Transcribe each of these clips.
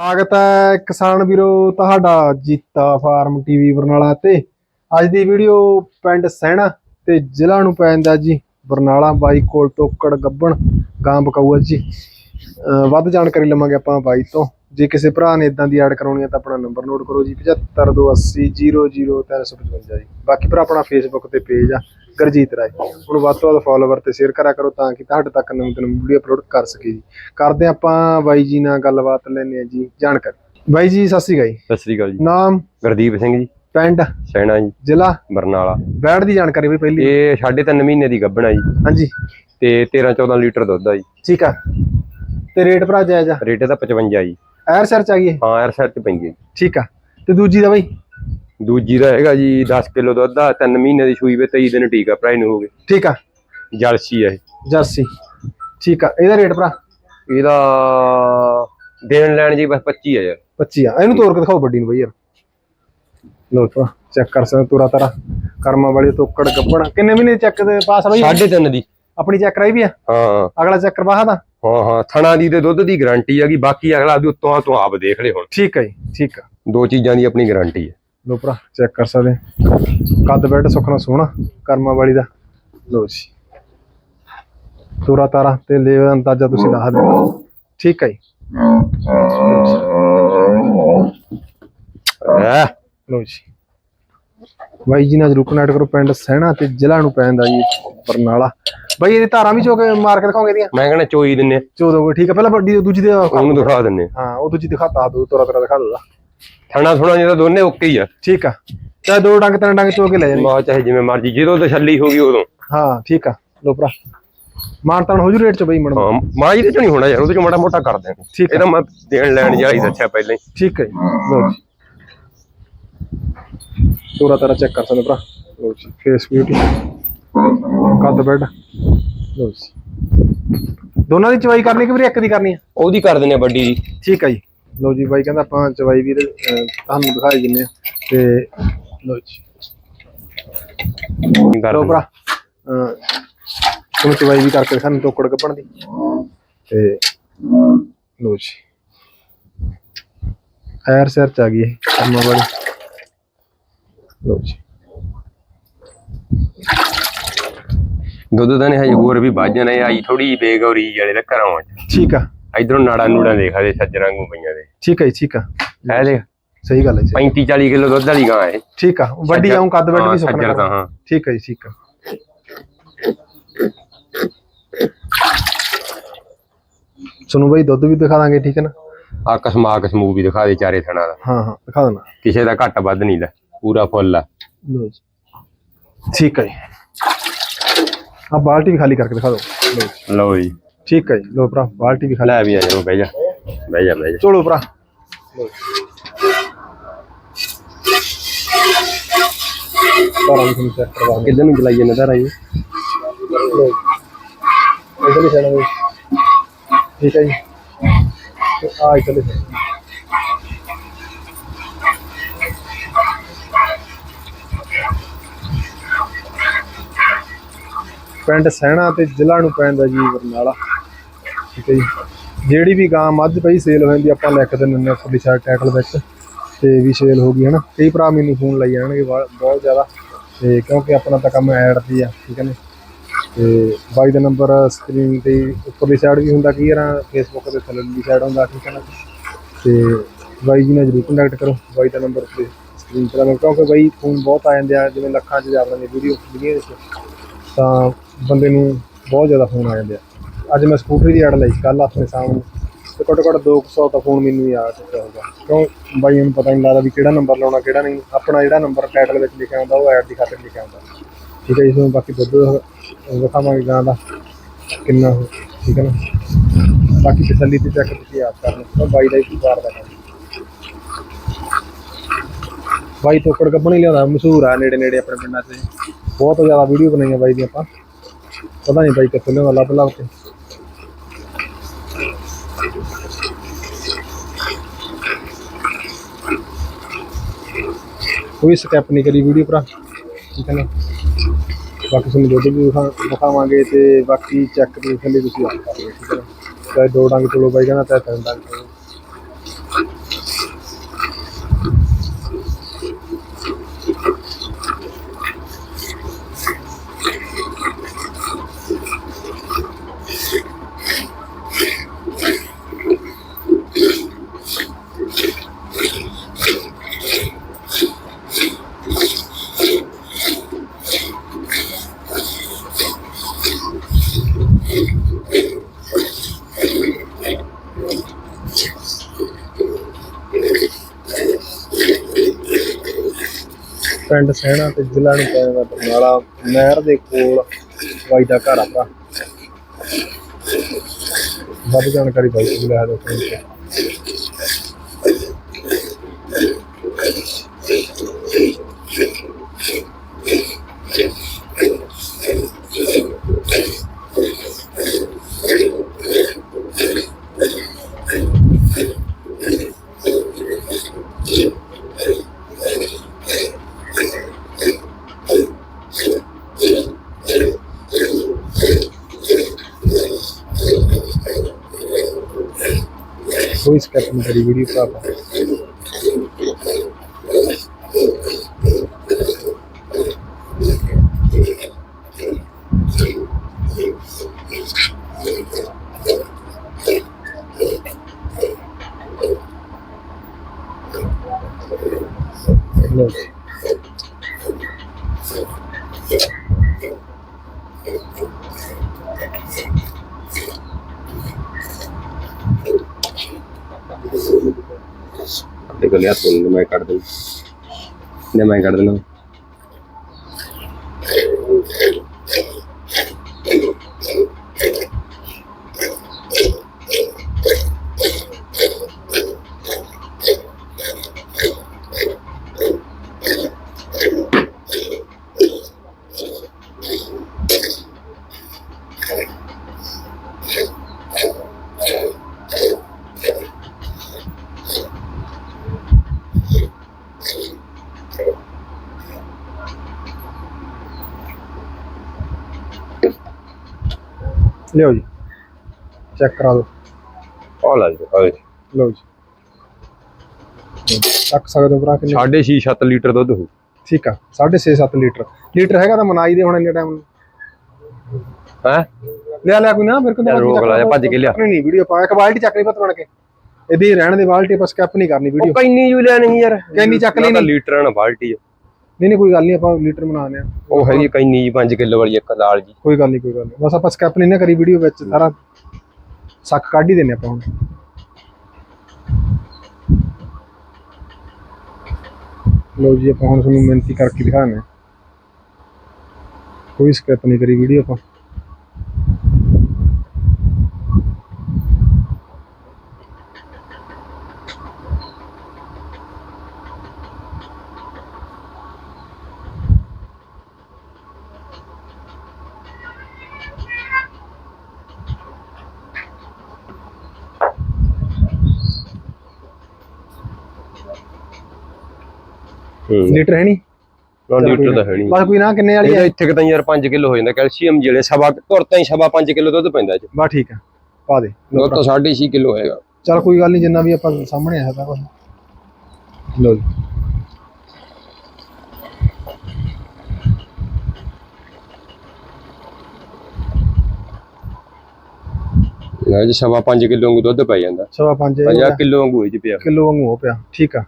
ਸਵਾਗਤ ਹੈ ਕਿਸਾਨ ਵੀਰੋ ਤੁਹਾਡਾ ਜੀਤਾ ਫਾਰਮ ਟੀਵੀ ਬਰਨਾਲਾ ਤੇ। ਅੱਜ ਦੀ ਵੀਡੀਓ ਪਿੰਡ ਸਹਿਣਾ ਤੇ ਜ਼ਿਲ੍ਹਾ ਨੂੰ ਪੈਂਦਾ ਜੀ। ਬਰਨਾਲਾ ਬਾਈ ਕੋਲ ਟੋਕੜ ਗੱਬਣ, ਗਾਂ ਬਕਾਊਆ ਜੀ। ਵੱਧ ਜਾਣਕਾਰੀ ਲਵਾਂਗੇ ਆਪਾਂ ਬਾਈ ਤੋਂ। ਜੇ ਕਿਸੇ ਭਰਾ ਨੇ ਇਦਾਂ ਦੀ ਐਡ ਕਰਾਉਣੀ ਹੈ ਤਾਂ ਆਪਣਾ ਨੰਬਰ ਨੋਟ ਕਰੋ ਜੀ 7528000355 ਜੀ। ਬਾਕੀ ਭਰਾ ਆਪਣਾ ਫੇਸਬੁੱਕ ਤੇ ਪੇਜ ਆ। ਗਰਜੀਤ ਰਾਏ। ਹੁਣ ਵੱਧ ਤੋਂ ਵੱਧ ਫਾਲੋਵਰ ਤੇ ਸ਼ੇਅਰ ਕਰਿਆ ਕਰੋ ਤਾਂ ਕਿ ਤੁਹਾਡੇ ਤੱਕ ਨਵੀਂ ਤੋਂ ਨਵੀਂ ਵੀਡੀਓ ਅਪਲੋਡ ਕਰ ਸਕੇ ਜੀ। ਕਰਦੇ ਆਪਾਂ ਬਾਈ ਜੀ ਨਾਲ ਗੱਲਬਾਤ ਲੈਣੇ ਆ ਜੀ ਜਾਣਕਾਰੀ। ਬਾਈ ਜੀ ਸਤਿ ਸ਼੍ਰੀ ਅਕਾਲ ਜੀ। ਸਤਿ ਸ੍ਰੀ ਅਕਾਲ ਜੀ। ਨਾਮ? ਗੁਰਦੀਪ ਸਿੰਘ ਜੀ। ਪਿੰਡ? ਸੈਣਾ ਜੀ। ਜ਼ਿਲ੍ਹਾ? ਬਰਨਾਲਾ। ਬੈੜ ਦੀ ਜਾਣਕਾਰੀ ਵੀ ਪਹਿਲੀ। ਇਹ ਸਾਢੇ ਤਿੰਨ ਮਹੀਨੇ ਦੀ ਗੱਭਣਾ ਜੀ। ਹਾਂਜੀ। ਤੇ 13 14 ਲੀਟਰ ਦੁੱਧ ਆ ਜੀ। ਠੀਕ ਆ। ਤੇ ਰੇਟ ਭਰਾ ਜਾਇਜ਼ ਆ? ਰੇਟ ਇਹਦਾ 55 ਜੀ। ਐਰ ਸਰ ਚਾਹੀਏ ਹਾਂ ਐਰ ਸੈਟ ਚ ਪੈਂਦੀ ਹੈ। ਠੀਕ ਆ। ਤੇ ਦੂਜੀ ਦਾ ਬਾਈ? ਦੂਜੀ ਦਾ ਹੈਗਾ ਜੀ 10 ਕਿਲੋ ਦੁੱਧ ਆ 3 ਮਹੀਨੇ ਦੀ ਸੂਈ ਵੇ 23 ਦਿਨ ਟੀਕਾ ਭਰਾ ਨੂੰ ਹੋ ਗਏ ਠੀਕ ਆ। ਜਲਸੀ ਆ ਇਹ। ਜਰਸੀ। ਠੀਕ ਆ। ਇਹਦਾ ਰੇਟ ਭਰਾ? ਇਹਦਾ ਦੇਣ ਲੈਣ ਜੀ ਬਸ 25 ਆ ਯਾਰ। 25 ਆ। ਇਹਨੂੰ ਤੋੜ ਕੇ ਦਿਖਾਓ ਵੱਡੀ ਨੂੰ ਬਈ ਯਾਰ। ਲੋ ਭਰਾ ਚੈੱਕ ਕਰ ਸਕਦੇ ਹੋ ਤੁਰਾ ਤਾਰਾ। ਕਰਮਾਂ ਵਾਲੀ ਤੋਕੜ ਗੱਬਣ ਕਿੰਨੇ ਮਹੀਨੇ ਚੈੱਕ ਦੇ ਪਾਸ ਆ ਬਈ? ਸਾਢੇ ਤਿੰਨ ਦੀ। ਆਪਣੀ ਚੈੱਕ ਕਰਾਈ ਵੀ ਆ? ਹਾਂ। ਅਗਲਾ ਚੈੱਕ ਕਰਵਾਹਾ ਦਾ ਹਾਂ ਹਾਂ। ਥਣਾ ਦੀ ਤੇ ਦੁੱਧ ਦੀ ਗਾਰੰਟੀ ਹੈਗੀ ਬਾਕੀ ਅਗਲਾ ਵੀ ਉੱਤੋਂ ਤੂੰ ਆਪ ਦੇਖ ਲੈ ਹੁਣ। ਠੀਕ ਜੀ ਠੀਕ ਆ। ਦੋ ਚੀਜ਼ਾਂ ਦੀ ਆਪਣੀ ਗਾਰੰਟੀ ਹੈ ਲੋ ਭਰਾ ਚੈੱਕ ਕਰ ਸਕਦੇ। ਕੱਦ ਬੈਠ ਸੁਖਣਾ ਸੋਹਣਾ ਕਰਮਾਂ ਵਾਲੀ ਦਾ। ਲੋ ਜੀ। ਤੁਰਾ ਤਾਰਾ ਤੇ ਲੈ ਅੰਦਾਜ਼ਾ ਤੁਸੀਂ ਲਾ ਸਕਦੇ ਹੋ। ਠੀਕ ਹੈ ਜੀ। ਲੋ ਜੀ। ਬਾਈ ਜੀ ਨਾਲ ਜਰੂਰ ਕਨੈਕਟ ਕਰੋ ਪਿੰਡ ਸਹਿਣਾ ਤੇ ਜ਼ਿਲ੍ਹਾ ਨੂੰ ਪੈਂਦਾ ਜੀ ਬਰਨਾਲਾ। ਬਾਈ ਇਹਦੀ ਧਾਰਾਂ ਵੀ ਚੋ ਕੇ ਮਾਰ ਕੇ ਦਿਖਾਓਗੇ ਇਹਦੀਆਂ? ਮੈਂ ਕਹਿੰਦਾ ਚੋਈ ਦਿੰਨੇ ਆ, 14 ਕੋ ਠੀਕ ਹੈ ਪਹਿਲਾਂ ਵੱਡੀ ਦੂਜੀ ਦੇ ਉਹਨੂੰ ਦਿਖਾ ਦਿੰਨੇ ਆ। ਹਾਂ ਉਹ ਦੂਜੀ ਦਿਖਾਤਾ ਦੋ ਤੋਰਾ ਤੋਰਾ ਦਿਖਾ ਦੋ ਥਣਾ ਥੁਣਾ ਜਿਹੜਾ ਦੋਨੇ ਓਕੇ ਹੀ ਆ। ਠੀਕ ਆ। ਚਾਹੇ ਦੋ ਡੰਗ ਤਿੰਨ ਡੰਗ ਚੋ ਕੇ ਲੈ ਜਾਣੀ। ਮਾ ਚਾਹੇ ਜਿਵੇਂ ਮਰਜ਼ੀ ਜਦੋਂ ਤਸੱਲੀ ਹੋ ਗਈ ਉਦੋਂ। ਹਾਂ ਠੀਕ ਆ। ਲੋ ਭਰਾ। ਮਾਨਤਾਨ ਹੋ ਜੂ ਰੇਟ ਚ ਬਈ ਮਣ ਹਾਂ ਮਾਂ ਜੀ ਦੇ ਚ ਨਹੀਂ ਹੋਣਾ ਯਾਰ ਉਹਦੇ ਚ ਮਾੜਾ ਮੋਟਾ ਕਰ ਦੇਣਾ। ਠੀਕ ਆ। ਇਹਦਾ ਮੈਂ ਦੇਣ ਲੈਣ ਜਾ ਹੀ। ਦੱਸਿਆ ਪਹਿਲਾਂ ਹੀ। ਠੀਕ ਹੈ ਲੋ ਜੀ। ਤੋਰਾ ਤਾਰਾ ਚੈੱਕ ਕਰ ਸਕਦੇ ਭਰਾ। ਲੋ ਜੀ ਫੇਸ ਬਿਊਟੀ ਕੱਦ ਬੈਡ ਲੋ ਜੀ। ਦੋਨਾਂ ਦੀ ਚਵਾਈ ਕਰਨੀ ਕਿ ਵੀਰੇ ਇੱਕ ਦੀ ਕਰਨੀ ਹੈ ਉਹਦੀ ਕਰ ਦਿੰਨੇ ਆ ਵੱਡੀ ਜੀ। ਠੀਕ ਹੈ ਜੀ। ਲੋ ਜੀ ਬਾਈ ਕਹਿੰਦਾ ਆਪਾਂ ਚਵਾਈ ਵੀ ਤੁਹਾਨੂੰ ਦਿਖਾਈ ਆ ਤੇ ਲੋ ਜੀ। ਲੋ ਭਰਾ ਤੁਹਾਨੂੰ ਚਵਾਈ ਵੀ ਕਰਕੇ ਸਾਨੂੰ ਟੋਕੜ ਕੱਪਣ ਦੀ। ਤੇ ਲੋ ਜੀ। ਐਰ ਸਰ ਚ ਆ ਗਈ ਕਰਮਾਂ ਵਾਲੀ। ਲੋ ਜੀ। ਦੁੱਧ ਤਾਂ ਨੇ ਹਜੇ ਹੋਰ ਵੀ ਵੱਜ ਜਾਣਾ ਇਹ ਆਈ ਥੋੜੀ ਬੇਗੌਰੀ ਵਾਲੇ ਦਾ ਘਰਾਂ ਚ ਠੀਕ ਆ। ਇਧਰੋਂ ਨਾੜਾ ਨੂੜਾ ਦੇਖਾ ਦੇ ਸੱਜਰਾਂ ਨੂੰ ਪਈਆਂ ਦੇ। ਠੀਕ ਹੈ ਜੀ ਠੀਕ ਆ। ਹੈ ਦੇਖ। ਸਹੀ ਗੱਲ ਹੈ ਜੀ। 35 40 ਕਿਲੋ ਦੁੱਧ ਵਾਲੀ ਗਾਂ ਹੈ ਠੀਕ ਆ ਵੱਡੀ ਆਉਂ ਕੱਦ ਵੱਡ ਵੀ ਸੱਜਰ ਤਾਂ ਸੁੱਕਣਾ ਹਾਂ। ਠੀਕ ਹੈ ਜੀ ਠੀਕ ਆ। ਸੁਣੋ ਬਾਈ ਦੁੱਧ ਵੀ ਦਿਖਾ ਦਾਂਗੇ ਠੀਕ ਹੈ ਨਾ? ਆ ਕਸਮਾ ਕਸਮੂ ਵੀ ਦਿਖਾ ਦੇ ਚਾਰੇ ਥਣਾ ਦਾ। ਹਾਂ ਹਾਂ ਦਿਖਾ ਦੇਣਾ। ਕਿਸੇ ਦਾ ਘੱਟ ਵੱਧ ਨਹੀਂ ਲੈ ਪੂਰਾ ਫੁੱਲ ਆ। ਲੋ ਜੀ। ਠੀਕ ਹੈ ਜੀ। ਆ ਬਾਲਟੀ ਵੀ ਖਾਲੀ ਕਰਕੇ ਦਿਖਾ ਦਿਓ। ਲਓ ਜੀ। ਲਓ ਜੀ। ਠੀਕ ਹੈ ਜੀ ਲੋ ਭਰਾ ਬਾਲਟੀ ਵੀ ਖਾਲੀ ਲੈ ਵੀ ਆ ਜਾ ਬਹਿ ਜਾ ਬਹਿ ਜਾ ਬਹਿ ਜਾ। ਚਲੋ ਭਰਾ। ਵੀ ਤੁਹਾਨੂੰ ਚੈੱਕ ਕਰਵਾ ਕਿੱਧਰ ਨੂੰ ਚਲਾਈ ਜਾਂਦਾ ਧਾਰਾ ਜੀ? ਲਓ ਜੀ। ਇੱਧਰ ਹੀ ਬਈ ਠੀਕ ਹੈ ਜੀ। ਆ ਇੱਧਰ ਹੀ ਪਿੰਡ ਸਹਿਣਾ ਤੇ ਜ਼ਿਲ੍ਹਾ ਨੂੰ ਪੈਂਦਾ ਜੀ ਬਰਨਾਲਾ। ਠੀਕ ਹੈ ਜੀ। ਜਿਹੜੀ ਵੀ ਗਾਂ ਮੱਝ ਪਈ ਸੇਲ ਹੋ ਜਾਂਦੀ, ਆਪਾਂ ਲਿਖ ਦਿੰਦੇ ਨੇ ਉੱਪਰਲੀ ਸਾਈਡ ਟਾਈਟਲ ਵਿੱਚ, ਤੇ ਵੀ ਸੇਲ ਹੋ ਗਈ, ਹਨਾ। ਕਈ ਭਰਾ ਮੈਨੂੰ ਫੋਨ ਲਾਈ ਜਾਣਗੇ ਬਾ- ਬਹੁਤ ਜ਼ਿਆਦਾ। ਤੇ ਕਿਉਂਕਿ ਆਪਣਾ ਤਾਂ ਕੰਮ ਐਡ ਦੀ ਆ, ਠੀਕ ਹੈ ਨੇ? ਤੇ ਬਾਈ ਦਾ ਨੰਬਰ ਸਕਰੀਨ ਤੇ ਉੱਪਰਲੀ ਸਾਈਡ ਵੀ ਹੁੰਦਾ ਕੀ ਯਾਰਾਂ ਫੇਸਬੁੱਕ ਤੇ ਥੱਲੇਲੀ ਸਾਈਡ ਹੁੰਦਾ, ਠੀਕ ਹੈ ਨਾ? ਤੇ ਬਾਈ ਜੀ ਨਾਲ ਜਰੂਰ ਕੰਟੈਕਟ ਕਰੋ, ਬਾਈ ਦਾ ਨੰਬਰ ਤੇ ਸਕਰੀਨ ਤੇ ਲਾਵਾਂ ਕਿਉਂਕਿ ਬਾਈ ਫੋਨ ਬਹੁਤ ਆ ਜਾਂਦੇ ਆ, ਜਿਵੇਂ ਲੱਖਾਂ ਚ ਜਾ ਰਹੇ ਨੇ ਵੀਡੀਓ ਵੀਡੀਓ ਵਿੱਚ, ਤਾਂ ਬੰਦੇ ਨੂੰ ਬਹੁਤ ਜ਼ਿਆਦਾ ਫੋਨ ਆ ਜਾਂਦੇ ਆ। ਅੱਜ ਮੈਂ ਸਕੂਟਰੀ ਦੀ ਐਡ ਲਈ ਕੱਲ ਆਪਣੇ ਸਾਹਮਣੇ ਤੇ ਘੱਟੋ ਘੱਟ 200 ਤਾਂ ਫੋਨ ਮੈਨੂੰ ਹੀ ਆ ਚੁੱਕਿਆ ਹੋਊਗਾ। ਕਿਉਂ? ਬਾਈ ਨੂੰ ਪਤਾ ਨਹੀਂ ਲੱਗਦਾ ਵੀ ਕਿਹੜਾ ਨੰਬਰ ਲਾਉਣਾ, ਕਿਹੜਾ ਨਹੀਂ। ਆਪਣਾ ਜਿਹੜਾ ਨੰਬਰ ਟਾਈਟਲ ਵਿੱਚ ਲਿਖਿਆ ਹੁੰਦਾ, ਉਹ ਐਡ ਦੀ ਖਾਤਰ ਲਿਖਿਆ ਹੁੰਦਾ। ਠੀਕ ਹੈ ਜੀ, ਤੁਹਾਨੂੰ ਬਾਕੀ ਦੁੱਧ ਦਿਖਾਵਾਂਗੇ ਗਾਂ ਦਾ, ਕਿੰਨਾ ਠੀਕ ਹੈ ਨਾ? ਬਾਕੀ ਤਸੱਲੀ ਤੇ ਚੈੱਕ ਤੁਸੀਂ ਆਪ ਕਰ ਲਓ ਬਾਈ ਦਾ ਹੀ ਵਾਰ ਦਾ ਕੰਮ। ਬਾਈ ਤੋਕੜ ਕੱਪਣੀ ਲਿਆਉਂਦਾ, ਮਸ਼ਹੂਰ ਆ ਨੇੜੇ ਨੇੜੇ ਆਪਣੇ ਪਿੰਡਾਂ 'ਚ। ਬਹੁਤ ਜ਼ਿਆਦਾ ਵੀਡੀਓ ਬਣਾਈਆਂ ਬਾਈ ਦੀ ਆਪਾਂ। ਪਤਾ ਨਹੀਂ ਬਾਈ ਕਿੱਥੋਂ ਲਿਆਉਂਦਾ ਲੱਭ ਲੱਭ ਕੇ। ਕੋਈ ਸਕੈਪ ਨਹੀਂ ਕਰੀ ਵੀਡੀਓ ਭਰਾ, ਠੀਕ ਹੈ ਨਾ? ਬਾਕੀ ਤੁਹਾਨੂੰ ਦੁੱਧ ਵੀ ਦਿਖਾਵਾਂਗੇ ਵਿਖਾਵਾਂਗੇ ਤੇ ਬਾਕੀ ਚੈੱਕ ਦੇ ਥੱਲੇ ਤੁਸੀਂ ਆਪ ਕਰ ਲਿਓ, ਠੀਕ ਹੈ ਚਾਹੇ ਦੋ ਡੰਗ ਚਲੋ ਬਾਈ, ਕਹਿੰਦਾ ਚਾਹੇ ਤਿੰਨ ਡੰਗ ਚਲੋ। ਪਿੰਡ ਸਹਿਣਾ ਤੇ ਜ਼ਿਲ੍ਹਾ ਨੂੰ ਪੈਂਦਾ ਬਰਨਾਲਾ ਨਹਿਰ ਦੇ ਕੋਲ ਬਾਈ ਦਾ ਘਰ ਆ ਵੱਧ ਜਾਣਕਾਰੀ ਬਾਈ ਤੋਂ ਲੈ ਦੋ ਕੋਈ ਸਕੈਪ ਨਹੀਂ ਕਰੀ ਵੀਡੀਓ ਭਰਾ ਲਓ ਤੇ ਗਲਿਆ ਤੋਂ ਮੈਂ ਕੱਢ ਦੂੰ ਨੇ ਮੈਂ ਕੱਢ ਦੇਣਾ ਲਿਓ ਜੀ। ਚੈੱਕ ਕਰਾ ਦਿਓ ਆ ਲੈ ਜੀ ਓਏ ਲਓ ਜੀ। ਚੱਕ ਸਕਦੇ ਹੋ ਭਰਾ ਕਿੰਨੇ? 6.5 7 ਲੀਟਰ ਦੁੱਧ ਹੋ ਠੀਕ ਆ 6.5 7 ਲੀਟਰ। ਲੀਟਰ ਹੈਗਾ ਤਾਂ ਮਨਾਈ ਦੇ ਹੁਣ ਇੰਨੇ ਟਾਈਮ ਹੈ? ਲਿਆ ਲਿਆ ਕੋਈ ਨਾ ਮੇਰੇ ਕੋਲ ਚੱਲ ਰੋਕ ਲਾ ਜਾ, ਭੱਜ ਕੇ ਲਿਆ। ਨਹੀਂ ਨਹੀਂ ਵੀਡੀਓ ਪਾ ਇੱਕ ਬਾਲਟੀ ਚੱਕ ਲਈ ਪਤ ਬਣ ਕੇ। ਇਹਦੀ ਰਹਿਣ ਦੇ ਬਾਲਟੀ ਆਪਾਂ ਸਕੈਪ ਨਹੀਂ ਕਰਨੀ ਵੀਡੀਓ ਕੈਨੀ ਯੂ ਨਹੀਂ ਯਾਰ। ਕੈਨੀ ਚੱਕ ਲਈ ਨਾ। ਲੀਟਰ ਨਾ ਬਾਲਟੀ ਆ। ਨਹੀਂ ਨਹੀਂ ਕੋਈ ਗੱਲ ਨਹੀਂ ਆਪਾਂ ਲੀਟਰ ਬਣਾਉਂਦੇ ਆ ਉਹ ਹੈਗੀ ਕੈਨੀ ਜੀ 5 ਕਿਲੋ ਵਾਲੀ ਇੱਕ ਲਾਲ ਜੀ। ਕੋਈ ਗੱਲ ਨਹੀਂ ਕੋਈ ਗੱਲ ਨਹੀਂ। ਬਸ ਆਪਾਂ ਸਕੈਪ ਨਹੀਂ ਨਾ ਕਰੀ ਵੀਡੀਓ ਵਿੱਚ ਸਾਰਾ ਸੱਕ ਕੱਢ ਹੀ ਦਿੰਨੇ ਆਪਾਂ ਹੁਣ। ਲਓ ਜੀ ਆਪਾਂ ਹੁਣ ਤੁਹਾਨੂੰ ਮਿਹਨਤੀ ਕਰਕੇ ਦਿਖਾਣੇ ਕੋਈ ਸਕੈਪ ਨਹੀਂ ਕਰੀ ਵੀਡੀਓ ਆਪਾਂ। ਲੀਟਰ ਹੈ ਨਹੀਂ? ਨਾ ਲੀਟਰ ਤਾਂ ਹੈ ਨਹੀਂ। ਬਸ ਕੋਈ ਨਾ ਕਿੰਨੇ ਵਾਲੀ ਹੈ? ਇੱਥੇ ਕਿ ਤਾਂ ਯਾਰ 5 ਕਿਲੋ ਹੋ ਜਾਂਦਾ ਕੈਲਸ਼ੀਅਮ ਜਿਹੜੇ ਸਵਾ ਤੁਰ ਤਾਂ ਹੀ ਸਵਾ 5 ਕਿਲੋ ਦੁੱਧ ਪੈਂਦਾ ਚ ਬਸ ਠੀਕ ਆ ਪਾ ਦੇ। ਦੁੱਧ ਤਾਂ 6.5 ਕਿਲੋ ਹੈਗਾ। ਚਲ ਕੋਈ ਗੱਲ ਨਹੀਂ ਜਿੰਨਾ ਵੀ ਆਪਾਂ ਸਾਹਮਣੇ ਆਇਆ ਤਾਂ ਕੁਛ। ਲਓ ਜੀ। ਲੈ ਜੀ ਸਵਾ 5 ਕਿਲੋ ਵਾਂਗੂ ਦੁੱਧ ਪੈ ਜਾਂਦਾ। ਸਵਾ ਪੰਜ 50 ਕਿਲੋ ਵਾਂਗੂ ਇਹ ਚ ਪਿਆ। ਕਿਲੋ ਵਾਂਗੂ ਹੋ ਪਿਆ। ਠੀਕ ਆ।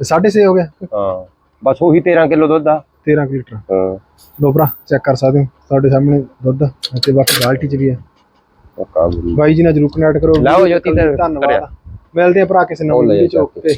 ਤੇ 6.5 ਹੋ ਗਿਆ। ਹਾਂ ਬਸ ਉਹੀ 13 ਕਿਲੋ ਦੁੱਧ ਆ। 13 ਕੁ ਲੀਟਰ। ਹਾਂ। ਲੋ ਭਰਾ ਚੈੱਕ ਕਰ ਸਕਦੇ ਹੋ ਤੁਹਾਡੇ ਸਾਹਮਣੇ ਦੁੱਧ ਅਤੇ ਬਾਕੀ ਬਾਲਟੀ ਚ ਵੀ ਹੈ ਪੱਕਾ। ਬਾਈ ਜੀ ਨਾਲ ਜਰੂਰ ਕਨੈਕਟ ਕਰੋ। ਲਾਓ ਜੋਤੀ ਧੰਨਵਾਦ। ਮਿਲਦੇ ਆ ਭਰਾ ਕਿਸੇ ਨਵੀਂ ਵੀਡੀਓ ਚ ਓਕੇ।